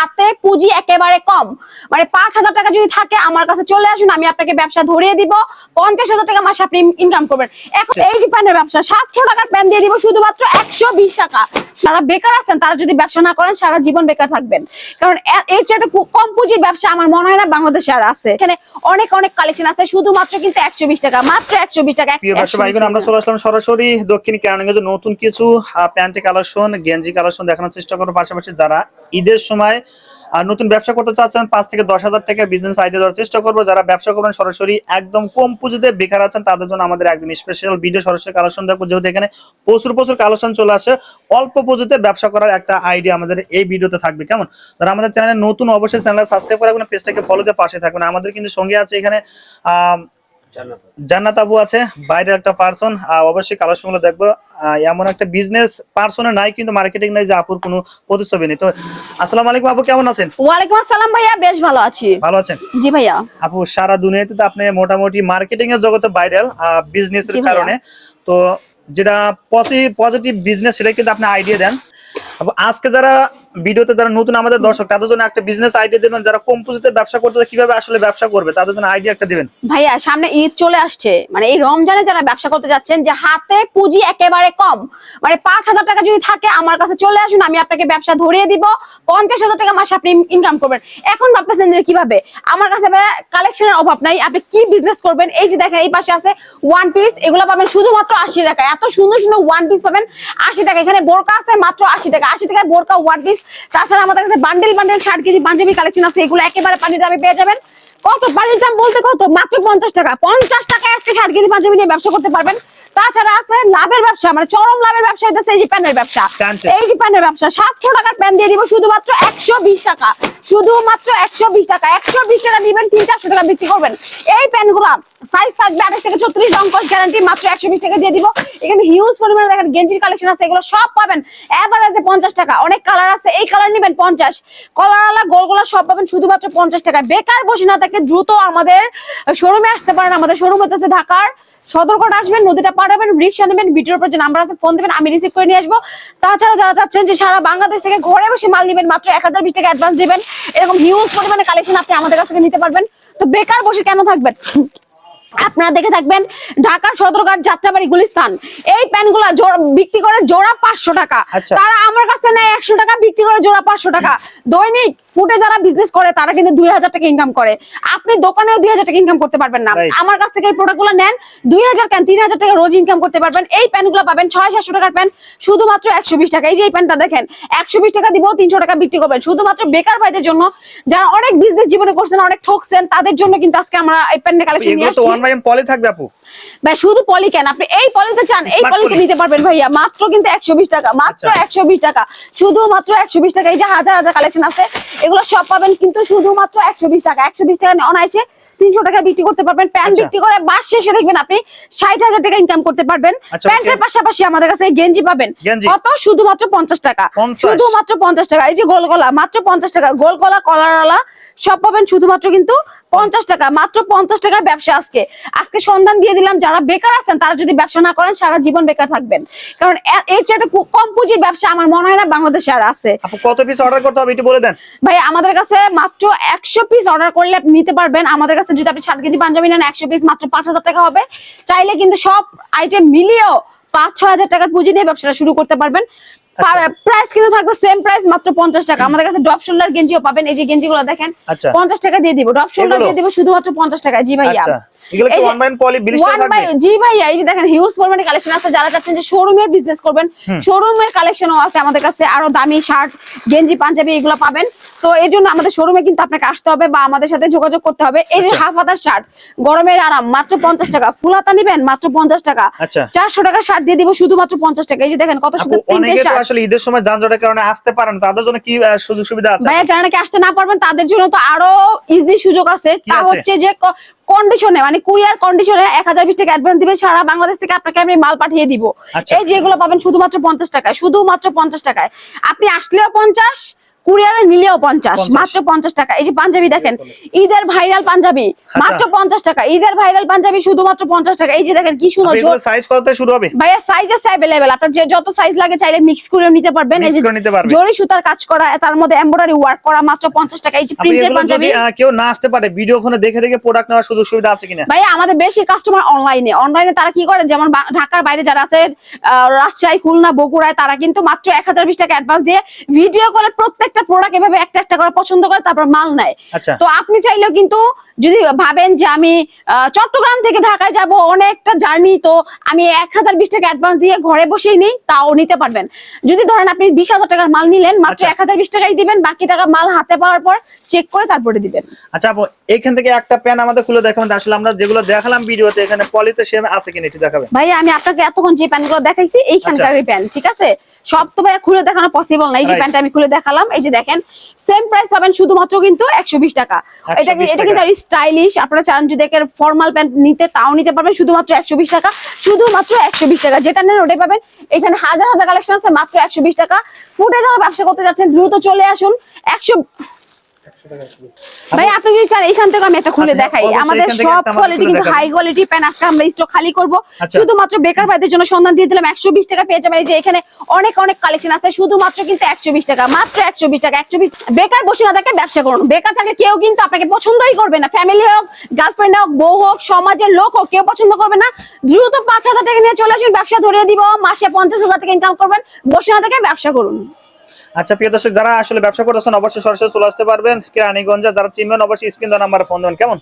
হাতে পুঁজি একেবারে কম। মানে পাঁচ হাজার টাকা যদি থাকে আমার কাছে চলে আসুন আমি আপনাকে ব্যবসা ধরিয়ে দিব। পঞ্চাশ হাজার টাকা মাসে আপনি ইনকাম করবেন। এখন এই যে ব্যবসা সাতশো টাকার প্যান দিয়ে দিব শুধুমাত্র একশো বিশ টাকা। যারা বেকার আছেন তারা যদি ব্যবসা না করেন সারা জীবন বেকার থাকবেন। কারণ এর চাইতে কম পুঁজির ব্যবসা আমার মনে হয় না বাংলাদেশে আর আছে। এখানে অনেক অনেক কালেকশন আছে শুধুমাত্র কিন্তু একশো বিশ টাকা মাত্র একশো বিশ টাকা প্রিয় দর্শক 120 ভাইবোন আমরা চলে আসলাম সরাসরি দক্ষিণ কেরানীগঞ্জে নতুন কিছু প্যান্টি কালেকশন গেঞ্জি কালেকশন দেখানোর চেষ্টা করব। পাশাপাশি যারা ঈদের সময় আহ, নতুন ব্যবসা করতে চাচ্ছেন পাঁচ থেকে দশ হাজার টাকার বিজনেস আইডিয়া দেওয়ার চেষ্টা করব। যারা ব্যবসা করবেন সরাসরি একদম কম পুঁজিতে বেকার আছেন তাদের জন্য আমাদের একদম স্পেশাল ভিডিও সরাসরি কালেকশন দেখব। যেহেতু এখানে প্রচুর প্রচুর কালেকশন চলে আসে অল্প পুঁজিতে ব্যবসা করার একটা আইডিয়া আমাদের এই ভিডিওতে থাকবে। কেমন? যারা আমাদের চ্যানেলে নতুন অবশ্যই চ্যানেল সাবস্ক্রাইব করে পেজটাকে ফলোতে পাশে থাকবেন। আমাদের কিন্তু সঙ্গে আছে এখানে জান্নাত আবু আছে বাইরের একটা পার্সন অবশ্যই কালেকশনগুলো দেখব। এমন একটা বিজনেস পার্সনের নাই কিন্তু মার্কেটিং নাই যে আপুর কোনো প্রতিচ্ছবি নেই। তো আসসালামু আলাইকুম আপু কেমন আছেন? ওয়ালাইকুম আসসালাম ভাইয়া বেশ ভালো আছি। ভালো আছেন? জি ভাইয়া। আপু সারা দুনিয়াতে তো আপনি মোটামুটি মার্কেটিং এর জগতে ভাইরাল বিজনেস এর কারণে। তো যেটা পজিটিভ বিজনেস সেটা কিন্তু আপনি আইডিয়া দেন। আজকে যারা ভিডিওতে যারা নতুন আমাদের দর্শক তাদের জন্য একটা বিজনেস আইডিয়া দেবেন যারা কম পুঁজিতে ব্যবসা করতে কীভাবে আসলে ব্যবসা করবে তাদের জন্য আইডিয়া একটা দিবেন। ভাইয়া সামনে ঈদ চলে আসছে। মানে এই রমজানে যারা ব্যবসা করতে যাচ্ছেন যে হাতে পুঁজি একেবারে কম মানে পাঁচ হাজার টাকা যদি থাকে আমার কাছে চলে আসুন আমি আপনাকে ব্যবসা ধরিয়ে দিব। পঞ্চাশ হাজার টাকা মাসে আপনি ইনকাম করবেন। এখন ভাবতেছেন যে কীভাবে? আমার কাছে কালেকশনের অভাব নাই আপনি কি বিজনেস করবেন? এই যে দেখেন এই পাশে আছে ওয়ান পিস এগুলো পাবেন শুধুমাত্র আশি টাকা এত সুন্দর সুন্দর ওয়ান পিস পাবেন আশি টাকা। এখানে বোরকা আছে মাত্র আশি টাকা। আশি টাকায় বোরকা ওয়ান পিস তাছাড়া আমাদের কাছে বান্ডেল বান্ডেল ষাট কেজি পাঞ্জাবি কালেকশন আছে এগুলো একেবারে পানির দামে পেয়ে যাবেন। কত? পানির দাম বলতে কত? মাত্র পঞ্চাশ টাকা। পঞ্চাশ টাকায় আজকে ষাট কেজি পাঞ্জাবি নিয়ে ব্যবসা করতে পারবেন। তাছাড়া আছে লাভের ব্যবসা মানে চরম লাভের ব্যবসা হইতেছে এই যে প্যানের ব্যবসা। এই যে প্যানের ব্যবসা সাতশো টাকার প্যান দিয়ে দিব শুধুমাত্র একশো বিশ টাকা। শুধুমাত্র একশো বিশ টাকা। একশো বিশ টাকা দিবেন তিন চারশো টাকা বিক্রি করবেন। এই প্যানগুলা সাইজ থাকবে আঠাশ থেকে ছত্রিশ, রং গ্যারান্টি মাত্র একশো বিশ টাকা দিয়ে দিব। এখানে হিউজ পরিমাণে দেখেন গেঞ্জির কালেকশন আছে, এগুলো সব পাবেন। এভারেজে পঞ্চাশ টাকা, অনেক কালার আছে, এই কালার নেবেন পঞ্চাশ। কলারওয়ালা গোলগোলা সব পাবেন শুধুমাত্র পঞ্চাশ টাকা বেকার বসে না থাকে দ্রুত আমাদের শোরুমে আসতে পারেন। আমাদের শোরুম হতেছে ঢাকার সদরঘাট আসবেন, নদীটা পাঠাবেন রিক্সা নেবেন, ভিডিওর উপর যে নাম্বার আছে ফোন দেবেন, আমি রিসিভ করে নিয়ে আসব। তাছাড়া যারা চাচ্ছেন যে সারা বাংলাদেশ থেকে ঘরে বসে মাল নেবেন, মাত্র এক হাজার বিশ টাকা অ্যাডভান্স দিবেন, এরকম হিউজ পরিমাণে কালেকশন আপনি আমাদের কাছ থেকে নিতে পারবেন। তো বেকার বসে কেন থাকবেন? আপনারা দেখে থাকবেন ঢাকার সদরঘাট যাত্রাবাড়ি গুলিস্তান। এই প্যানগুলা বিক্রি করে জোড়া পাঁচশো টাকা। আচ্ছা। তারা আমার কাছে নেয় একশো টাকা বিক্রি করে জোড়া পাঁচশো টাকা। দৈনিক ফুটে যারা বিজনেস করে তারা কিন্তু দুই হাজার টাকা ইনকাম করে। আপনি দোকানেও দুই হাজার টাকা ইনকাম করতে পারবেন না। আমার কাছ থেকে এই প্রোডাক্টগুলো নেন দুই হাজার কেন তিন হাজার টাকা রোজ ইনকাম করতে পারবেন। এই প্যানগুলো পাবেন ছয় সাতশো টাকার প্যান শুধুমাত্র একশো বিশ টাকা। এই যে এই প্যানটা দেখেন একশো বিশ টাকা দিব তিনশো টাকা বিক্রি করবেন। শুধুমাত্র বেকার ভাইদের জন্য যারা অনেক বিজনেস জীবনে করছেন অনেক ঠকছেন তাদের জন্য কিন্তু আজকে আমরা এই প্যান্টের কালেকশন নিয়ে আসছি। পলি থাকবে আপু। ভাই শুধু পলি কেন? আপনি এই পলিতে চান এই পলিতে নিতে পারবেন ভাইয়া। মাত্র কিন্তু একশো বিশ টাকা মাত্র আচ্ছা। একশো বিশ টাকা। শুধুমাত্র একশো বিশ টাকা। এই যে হাজার হাজার কালেকশন আছে এগুলো সব পাবেন কিন্তু শুধুমাত্র একশো বিশ টাকা। একশো বিশ টাকা অনায়াসে তিনশো টাকা বিক্রি করতে পারবেন। প্যান্ট আচ্ছা। বিক্রি করে মাস শেষে দেখবেন আপনি ষাট হাজার টাকা ইনকাম করতে পারবেন। আচ্ছা, প্যান্টের পাশাপাশি আমাদের কাছে গেঞ্জি পাবেন। কত? শুধুমাত্র পঞ্চাশ টাকা। শুধুমাত্র পঞ্চাশ টাকা। এই যে গোল গলা মাত্র পঞ্চাশ টাকা। গোল গলা কলারওয়ালা সব পাবেন শুধুমাত্র কিন্তু পঞ্চাশ টাকা মাত্র পঞ্চাশ টাকার ব্যবসা আজকে। আজকে সন্ধান দিয়ে দিলাম যারা বেকার আছেন তারা যদি ব্যবসা না করেন সারা জীবন বেকার থাকবেন। কারণ এর চাইতে কম পুঁজির ব্যবসা আমার মনে হয় না বাংলাদেশে আর আছে। কত পিস অর্ডার করতে হবে একটু বলে দেন। ভাই আমাদের কাছে মাত্র একশো পিস অর্ডার করলে আপনি নিতে পারবেন। আমাদের কাছে যদি আপনি ষাট কেজি পাঞ্জাবি নেন একশো পিস মাত্র পাঁচ হাজার টাকা হবে। চাইলে কিন্তু সব আইটেম মিলিয়েও পাঁচ ছ হাজার টাকার পুঁজি নিয়ে ব্যবসাটা শুরু করতে পারবেন। প্রাইস কিন্তু থাকবে সেম প্রাইস মাত্র পঞ্চাশ টাকা। আমাদের কাছে ড্রপ শোল্ডার গেঞ্জিও পাবেন। এই যে গেঞ্জিগুলো দেখেন আচ্ছা। পঞ্চাশ টাকা দিয়ে দিব। ড্রপ শোল্ডার দিয়ে দিব শুধুমাত্র পঞ্চাশ টাকা জি ভাইয়া। আচ্ছা। এগুলো কি এই যে- one by one poly blister থাকবে? জি ভাইয়া এই যে দেখেন হিউজ পরিমাণে কালেকশন আছে। যারা চাচ্ছেন যে শোরুমে বিজনেস করবেন শোরুমের কালেকশনও আছে আমাদের কাছে। আরও দামি শার্ট গেঞ্জি পাঞ্জাবি এগুলো পাবেন। তো এর জন্য আমাদের শোরুমে কিন্তু আপনাকে আসতে হবে বা আমাদের সাথে যোগাযোগ করতে হবে। এই যে আচ্ছা। হাফ হাতার শার্ট গরমের আরাম মাত্র পঞ্চাশ টাকা। ফুল হাতা নিবেন মাত্র পঞ্চাশ টাকা। আচ্ছা। চারশো টাকা শার্ট দিয়ে দিব শুধুমাত্র পঞ্চাশ টাকা। এই যে দেখেন কত আপু সুন্দর প্রিন্টের অনেকে তো আসলে ঈদের সময় যানজটের কারণে আসতে পারেন তাদের জন্য কি সুযোগ সুবিধা আছে? ভাইয়া যারা নাকি আসতে না পারবেন তাদের জন্য তো আরও ইজি সুযোগ আছে। তা হচ্ছে যে কন্ডিশনে মানে কুরিয়ার কন্ডিশনে এক হাজার বিশ টাকা অ্যাডভান্স দিবেন সারা বাংলাদেশ থেকে আপনাকে আমি মাল পাঠিয়ে দিব আচ্ছা। এই যেগুলো পাবেন শুধুমাত্র পঞ্চাশ টাকায় শুধুমাত্র পঞ্চাশ টাকায় আপনি আসলেও পঞ্চাশ কুরিয়ারে নিলেও পঞ্চাশ মাত্র পঞ্চাশ টাকা। এই যে পাঞ্জাবি দেখেন ঈদের ভাইরাল পাঞ্জাবি মাত্র পঞ্চাশ টাকা। ঈদের ভাইরাল পাঞ্জাবি শুধুমাত্র পঞ্চাশ টাকা। এই যে দেখেন কি সুন্দর সাইজ কত শুরু হবে? ভাইয়া সাইজ আছে অ্যাভেলেবেল আপনার যে যত সাইজ লাগে চাইলে মিক্স করে নিতে পারবেন। এই যে। জরি সুতার কাজ করা তার মধ্যে এমব্রয়ডারি ওয়ার্ক করা মাত্র পঞ্চাশ টাকা। এই যে প্রিন্টের পাঞ্জাবি। কেউ না আসতে পারে ভিডিও ফোনে দেখে দেখে প্রোডাক্ট নেওয়ার সুযোগ সুবিধা আছে কিনা? ভাইয়া আমাদের বেশি কাস্টমার অনলাইনে অনলাইনে তারা কি করে? যেমন ঢাকার বাইরে যারা আছে রাজশাহী খুলনা বগুড়ায় তারা কিন্তু মাত্র এক হাজার বিশ টাকা অ্যাডভান্স দিয়ে ভিডিও কলে প্রত্যেকটা প্রোডাক্ট এভাবে একটা একটা করে পছন্দ করে তারপর মাল নেয় আচ্ছা তো আপনি চাইলেও কিন্তু যদি ভাবেন যে আমি চট্টগ্রাম থেকে ঢাকায় যাব অনেকটা জার্নি তো আমি এক হাজার বিশ টাকা অ্যাডভান্স দিয়ে ঘরে বসেই নিই তাও নিতে পারবেন যদি ধরেন আপনি বিশ হাজার টাকার মাল নিলেন মাত্র আচ্ছা। এক হাজার বিশ টাকাই দিবেন বাকি টাকা মাল হাতে পাওয়ার পর চেক করে তারপরে দিবেন আচ্ছা আপু এখান থেকে একটা প্যান আমাদের খুলে দেখাবেন আসলে আমরা যেগুলো দেখালাম ভিডিওতে এখানে পলিতে সেম আছে কিনা একটু দেখাবেন ভাইয়া আমি আপনাকে এতক্ষণ যে প্যান্টগুলো দেখাইছি এইখানকার আচ্ছা। প্যান্ট ঠিক আছে সব তো ভাই খুলে দেখানো পসিবল না এই যে. প্যান্ট আমি খুলে দেখালাম এই যে দেখেন সেম প্রাইস পাবেন শুধুমাত্র কিন্তু একশো বিশ টাকা। এটা এটা। কিন্তু স্টাইলিশ আপনারা চান যদি ফর্মাল প্যান্ট নিতে তাও নিতে পারবেন শুধুমাত্র একশো বিশ টাকা। শুধুমাত্র একশো বিশ টাকা। যেটা নেন ওটাই পাবেন। এখানে হাজার হাজার কালেকশন আছে মাত্র একশো বিশ টাকা। ফুটে যারা ব্যবসা করতে যাচ্ছেন দ্রুত চলে আসুন। একশো ভাই আপনি যদি চান এখান থেকে আমি একটা খুলে আচ্ছা, দেখাই। আমাদের সব কোয়ালিটি কিন্তু হাই কোয়ালিটি প্যান আজকে আমরা স্টক খালি করব। আচ্ছা। শুধুমাত্র বেকার ভাইদের জন্য সন্ধান দিয়ে দিলাম একশো বিশ টাকা পেয়ে যাবেন। এই যে এখানে অনেক অনেক কালেকশন আছে শুধুমাত্র কিন্তু একশো বিশ টাকা মাত্র একশো বিশ টাকা একশো বিশ বেকার বসে না থাকে ব্যবসা করুন। বেকার থাকলে কেউ কিন্তু আপনাকে পছন্দই করবে না। ফ্যামিলি হোক গার্লফ্রেন্ড হোক বউ হোক সমাজের লোক হোক কেউ পছন্দ করবে না। দ্রুত পাঁচ হাজার টাকা নিয়ে চলে আসুন ব্যবসা ধরিয়ে দিব। মাসে পঞ্চাশ হাজার টাকা ইনকাম করবেন। বসে না থেকে ব্যবসা করুন। আচ্ছা প্রিয় দর্শক, যারা আসলে ব্যবসা করতেছেন, অবশ্যই সরাসরি চলে আসতে পারবেন। কেরানীগঞ্জে যারা চিনবেন, অবশ্যই স্ক্রিন নাম্বার ফোন দেবেন। কেমন?